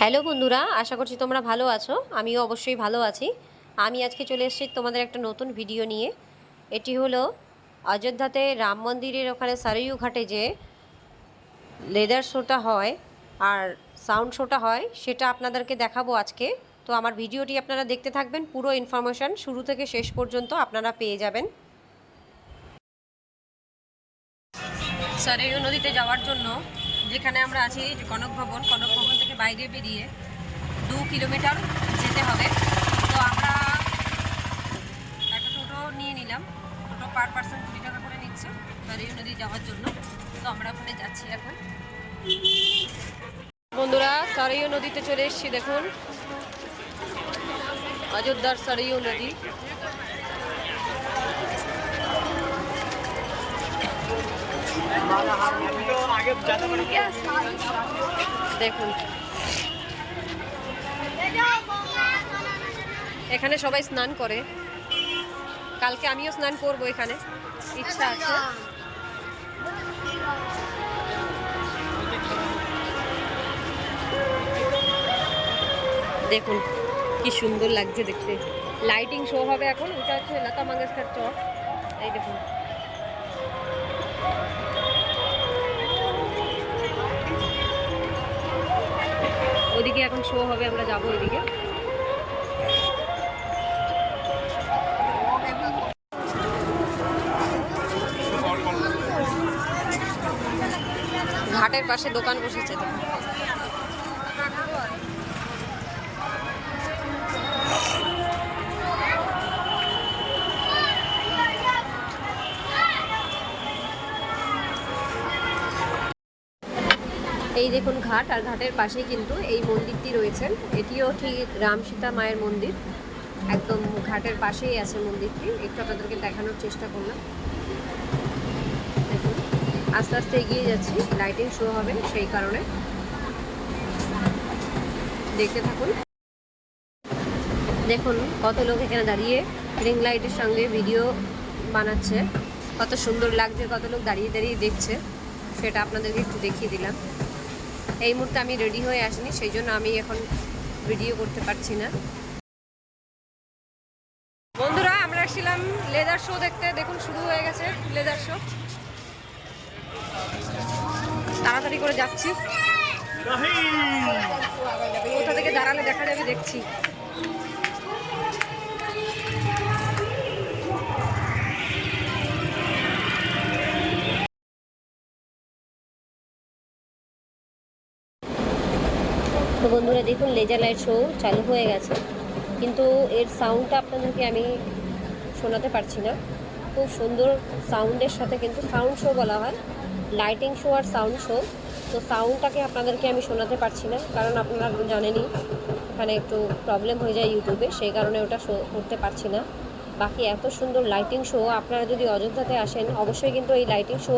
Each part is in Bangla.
হ্যালো বন্ধুরা, আশা করছি তোমরা ভালো আছো। আমিও অবশ্যই ভালো আছি। আমি আজকে চলে এসেছি তোমাদের একটা নতুন ভিডিও নিয়ে। এটি হলো অযোধ্যাতে রাম মন্দিরের ওখানে সারয়ু ঘাটে যে লেদার শোটা হয় আর সাউন্ড শোটা হয়, সেটা আপনাদেরকে দেখাবো আজকে। তো আমার ভিডিওটি আপনারা দেখতে থাকবেন, পুরো ইনফরমেশান শুরু থেকে শেষ পর্যন্ত আপনারা পেয়ে যাবেন। সারয়ু নদীতে যাওয়ার জন্য যেখানে আমরা আছি কনক ভবন কনক ভবন থেকে বাইরে বেরিয়ে দু কিলোমিটার যেতে হবে। তো আমরা একটা টোটো নিয়ে নিলাম। টোটো পার পার্সন কুড়ি টাকা করে নিচ্ছে সারয়ু নদী যাওয়ার জন্য। তো আমরা ওখানে যাচ্ছি এখন। বন্ধুরা সারয়ু নদীতে চলে এসেছি, দেখুন। অযোধ্যার সারয়ু নদী। দেখুন। এখানে সবাই স্নান করে। কালকে আমিও স্নান করব এখানে। ইচ্ছা আছে। দেখুন, কি সুন্দর লাগছে দেখতে। লাইটিং শো হবে এখন। ওটা হচ্ছে লতা মঙ্গেশকর চক। এই দেখুন। ওদিকে এখন শো হবে আমরা যাব ওইদিকে। ঘাটের পাশে দোকান বসেছে এই দেখুন ঘাট আর ঘাটের পাশেই কিন্তু এই মন্দিরটি রয়েছে। এটিও ঠিক রাম সীতা মায়ের মন্দির। একদম ঘাটের পাশেই আছে মন্দিরটি। একটু আপনাদেরকে দেখানোর চেষ্টা করলাম। আস্তে আস্তে এগিয়ে যাচ্ছি। লাইটিং শো হবে সেই কারণে। দেখতে থাকুন। দেখুন, কত লোক এখানে দাঁড়িয়ে রিং লাইটের সঙ্গে ভিডিও বানাচ্ছে। কত সুন্দর লাগছে, কত লোক দাঁড়িয়ে দাঁড়িয়ে দেখছে। সেটা আপনাদেরকে একটু দেখিয়ে দিলাম। এই মুহূর্তে আমি রেডি হয়ে আসিনি সেই জন্য আমি এখন ভিডিও করতে পারছি না। বন্ধুরা আমরা আসছিলাম লেদার শো দেখতে। দেখুন শুরু হয়ে গেছে লেদার শো তাড়াতাড়ি করে যাচ্ছি। কোথা থেকে দাঁড়ালে দেখা যাবে দেখছি। বন্ধুরা, দেখুন লেজার লাইট শো চালু হয়ে গেছে। কিন্তু এর সাউন্ডটা আপনাদেরকে আমি শোনাতে পারছি না। খুব সুন্দর সাউন্ডের সাথে কিন্তু সাউন্ড শো বলা হয়। লাইটিং শো আর সাউন্ড শো তো সাউন্ডটাকে আপনাদেরকে আমি শোনাতে পারছি না, কারণ আপনারা জানেনই ওখানে একটু প্রবলেম হয়ে যায় ইউটিউবে সেই কারণে ওটা শো করতে পারছি না। বাকি এত সুন্দর লাইটিং শো আপনারা যদি অযোধ্যাতে আসেন, অবশ্যই কিন্তু এই লাইটিং শো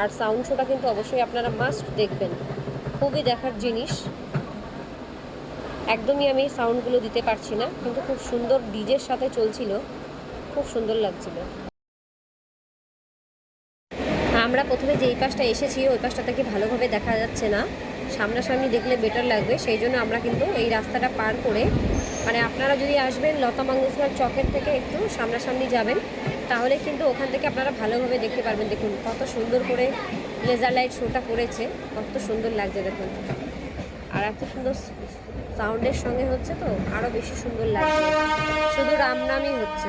আর সাউন্ড শোটা কিন্তু অবশ্যই আপনারা মাস্ট দেখবেন। খুবই দেখার জিনিস। একদমই আমি সাউন্ডগুলো দিতে পারছি না, কিন্তু খুব সুন্দর ডিজের সাথে চলছিল, খুব সুন্দর লাগছিল। আমরা প্রথমে যেই পাশটা এসেছি, ওই পাশটা থেকে ভালোভাবে দেখা যাচ্ছে না। সামনাসামনি দেখলে বেটার লাগবে, সেই জন্য আমরা কিন্তু এই রাস্তাটা পার করে মানে আপনারা যদি আসবেন লতা মঙ্গেশকর চকের থেকে একটু সামনাসামনি যাবেন, তাহলে কিন্তু ওখান থেকে আপনারা ভালোভাবে দেখতে পারবেন। দেখুন, কত সুন্দর করে লেজার লাইট শোটা করেছে, কত সুন্দর লাগছে দেখুন। আর এত সুন্দর সাউন্ডের সঙ্গে হচ্ছে তো আরও বেশি সুন্দর লাগছে। শুধু রামনামই হচ্ছে।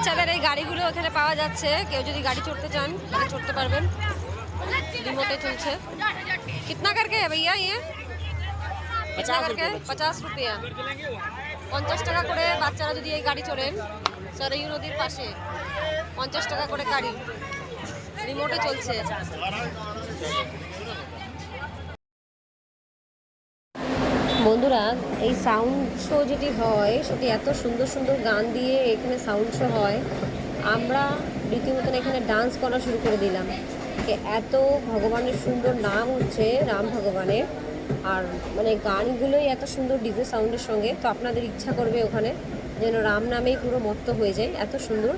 বাচ্চাদের এই গাড়িগুলো এখানে পাওয়া যাচ্ছে কেউ যদি গাড়ি চড়তে চান তাহলে চড়তে পারবেন। রিমোটে চলছে। কিতনা করকে ভাইয়া ইয়ে? কিতনা করকে? রুপিয়া পঞ্চাশ টাকা করে বাচ্চারা যদি এই গাড়ি চড়েন সরাই নদীর পাশে পঞ্চাশ টাকা করে গাড়ি। রিমোটে চলছে। বন্ধুরা, এই সাউন্ড শো যেটি হয় সেটি এত সুন্দর সুন্দর গান দিয়ে এখানে সাউন্ড শো হয়, আমরা রীতিমতন এখানে ডান্স করা শুরু করে দিলাম। এত ভগবানের সুন্দর নাম হচ্ছে রাম ভগবানের, আর মানে গানগুলোই এত সুন্দর ডিজে সাউন্ডের সঙ্গে, তো আপনাদের ইচ্ছা করবে ওখানে যেন রাম নামেই পুরো মত্ত হয়ে যায়, এত সুন্দর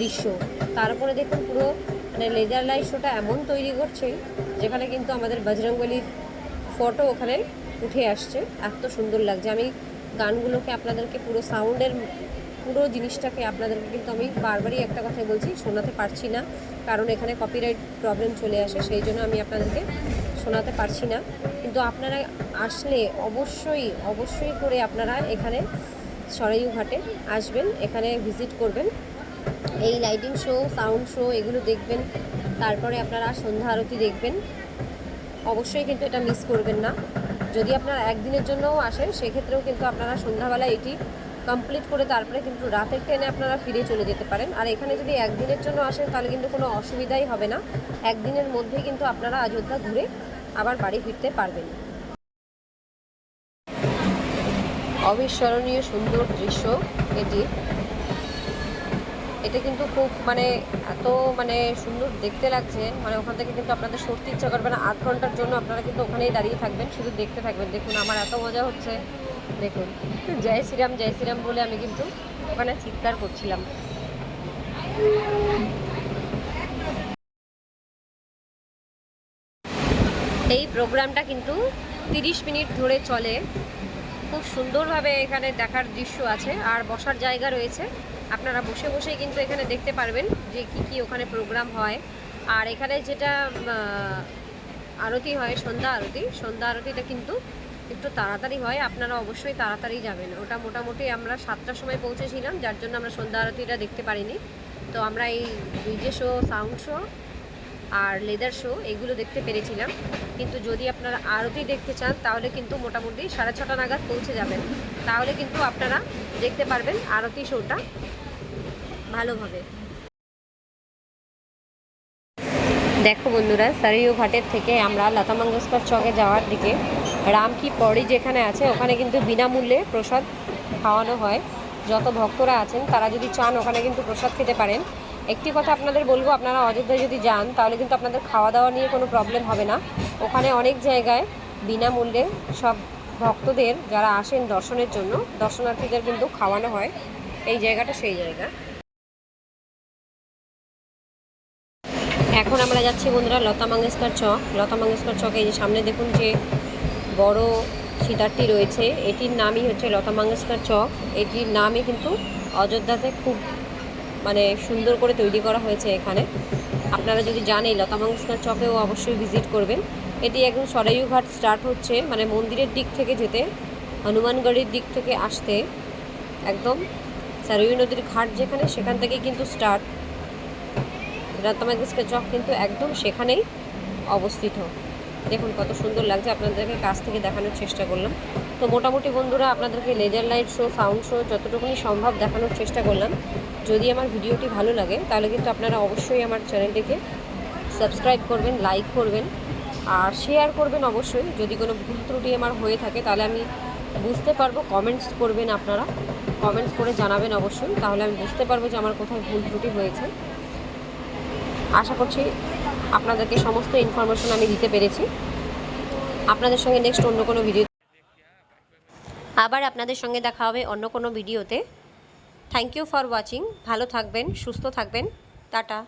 দৃশ্য। তারপরে দেখুন পুরো মানে লেজার লাইট শোটা এমন তৈরি করছে, যেখানে কিন্তু আমাদের বজরংবলির ফটো ওখানে উঠে আসছে। এত সুন্দর লাগছে। আমি গানগুলোকে আপনাদেরকে পুরো সাউন্ডের পুরো জিনিসটাকে আপনাদেরকে কিন্তু আমি বারবারই একটা কথাই বলছি, শোনাতে পারছি না। কারণ এখানে কপিরাইট প্রবলেম চলে আসে, সেই জন্য আমি আপনাদেরকে শোনাতে পারছি না। কিন্তু আপনারা আসলে অবশ্যই অবশ্যই করে আপনারা এখানে সরাইউ ঘাটে আসবেন, এখানে ভিজিট করবেন। এই লাইটিং শো সাউন্ড শো এগুলো দেখবেন। তারপরে আপনারা সন্ধ্যা আরতি দেখবেন। অবশ্যই কিন্তু এটা মিস করবেন না। যদি আপনারা একদিনের জন্যও আসেন, সেক্ষেত্রেও কিন্তু আপনারা সন্ধ্যাবেলা এটি কমপ্লিট করে তারপরে কিন্তু রাতের ট্রেনে আপনারা ফিরে চলে যেতে পারেন। আর এখানে যদি একদিনের জন্য আসেন, তাহলে কিন্তু কোনো অসুবিধাই হবে না। একদিনের মধ্যেই কিন্তু আপনারা অযোধ্যা ঘুরে আবার বাড়ি ফিরতে পারবেন। অবিস্মরণীয় সুন্দর দৃশ্য এটি। এটা কিন্তু খুব মানে এত মানে সুন্দর দেখতে লাগছে। মানে ওখান থেকে কিন্তু আপনাদের সত্যি ইচ্ছা করবে না। আধ ঘণ্টার জন্য আপনারা কিন্তু ওখানেই দাঁড়িয়ে থাকবেন, শুধু দেখতে থাকবেন। দেখুন, আমার এত মজা হচ্ছে। দেখুন, জয় শ্রীরাম জয় শ্রীরাম বলে আমি কিন্তু ওখানে চিৎকার করছিলাম। এই প্রোগ্রামটা কিন্তু তিরিশ মিনিট ধরে চলে। খুব সুন্দরভাবে এখানে দেখার দৃশ্য আছে আর বসার জায়গা রয়েছে। আপনারা বসে বসেই কিন্তু এখানে দেখতে পারবেন যে কি কি ওখানে প্রোগ্রাম হয়। আর এখানে যেটা আরতি হয়, সন্ধ্যা আরতি, সন্ধ্যা আরতিটা কিন্তু একটু তাড়াতাড়ি হয়। আপনারা অবশ্যই তাড়াতাড়ি যাবেন। ওটা মোটামুটি আমরা সাতটার সময় পৌঁছেছিলাম, যার জন্য আমরা সন্ধ্যা আরতিটা দেখতে পারিনি। তো আমরা এই ডিজে শো সাউন্ড শো আর লেদার শো এগুলো দেখতে পেরেছিলাম। কিন্তু যদি আপনারা আরতি দেখতে চান, তাহলে কিন্তু মোটামুটি সাড়ে ছটা নাগাদ পৌঁছে যাবেন। তাহলে কিন্তু আপনারা দেখতে পারবেন আরতি শোটা ভালোভাবে। দেখো বন্ধুরা, সারিও ঘাটের থেকে আমরা লতা মঙ্গেশকর চকে যাওয়ার দিকে রাম কি পড়ি যেখানে আছে, ওখানে কিন্তু বিনামূল্যে প্রসাদ খাওয়ানো হয়। যত ভক্তরা আছেন, তারা যদি চান, ওখানে কিন্তু প্রসাদ খেতে পারেন। একটি কথা আপনাদের বলব, আপনারা অযোধ্যায় যদি যান, তাহলে কিন্তু আপনাদের খাওয়া দাওয়া নিয়ে কোনো প্রবলেম হবে না। ওখানে অনেক জায়গায় বিনামূল্যে সব ভক্তদের যারা আসেন দর্শনের জন্য, দর্শনার্থীদের কিন্তু খাওয়ানো হয়। এই জায়গাটা সেই জায়গা। এখন আমরা যাচ্ছি বন্ধুরা লতা মঙ্গেশকর চক। লতা মঙ্গেশকর চকে, এই যে সামনে দেখুন যে বড় সিতারটি রয়েছে, এটির নামই হচ্ছে লতা মঙ্গেশকর চক। এটির নামই কিন্তু অযোধ্যাতে খুব মানে সুন্দর করে তৈরি করা হয়েছে এখানে। আপনারা যদি এই লতা মঙ্গেশকর চকেও অবশ্যই ভিজিট করবেন। এটি একদম সরাইউ ঘাট স্টার্ট হচ্ছে মানে মন্দিরের দিক থেকে যেতে, হনুমানগড়ের দিক থেকে আসতে। একদম সরাইউ নদীর ঘাট যেখানে, সেখান থেকে কিন্তু স্টার্ট লতা মঙ্গেশকর চক কিন্তু একদম সেখানেই অবস্থিত। দেখুন কত সুন্দর লাগছে, আপনাদেরকে কাছ থেকে দেখানোর চেষ্টা করলাম। তো মোটামুটি বন্ধুরা, আপনাদেরকে laser light show, sound show, যতটুকুনি সম্ভব দেখানোর চেষ্টা করলাম। যদি আমার ভিডিওটি ভালো লাগে, তাহলে কিন্তু আপনারা অবশ্যই আমার চ্যানেলটিকে সাবস্ক্রাইব করবেন, লাইক করবেন আর শেয়ার করবেন অবশ্যই। যদি কোনো ভুল ত্রুটি আমার হয়ে থাকে, তাহলে আমি বুঝতে পারব কমেন্টস করবেন আপনারা। কমেন্টস করে জানাবেন অবশ্যই। তাহলে আমি বুঝতে পারব যে আমার কোথায় ভুল ত্রুটি হয়েছে। আশা করছি আপনাদেরকে সমস্ত ইনফরমেশন আমি দিতে পেরেছি। আপনাদের সঙ্গে নেক্সট অন্য কোনো ভিডিও আবার আপনাদের সঙ্গে দেখা হবে অন্য কোনো ভিডিওতে থ্যাংক ইউ ফর ওয়াচিং ভালো থাকবেন সুস্থ থাকবেন। টাটা।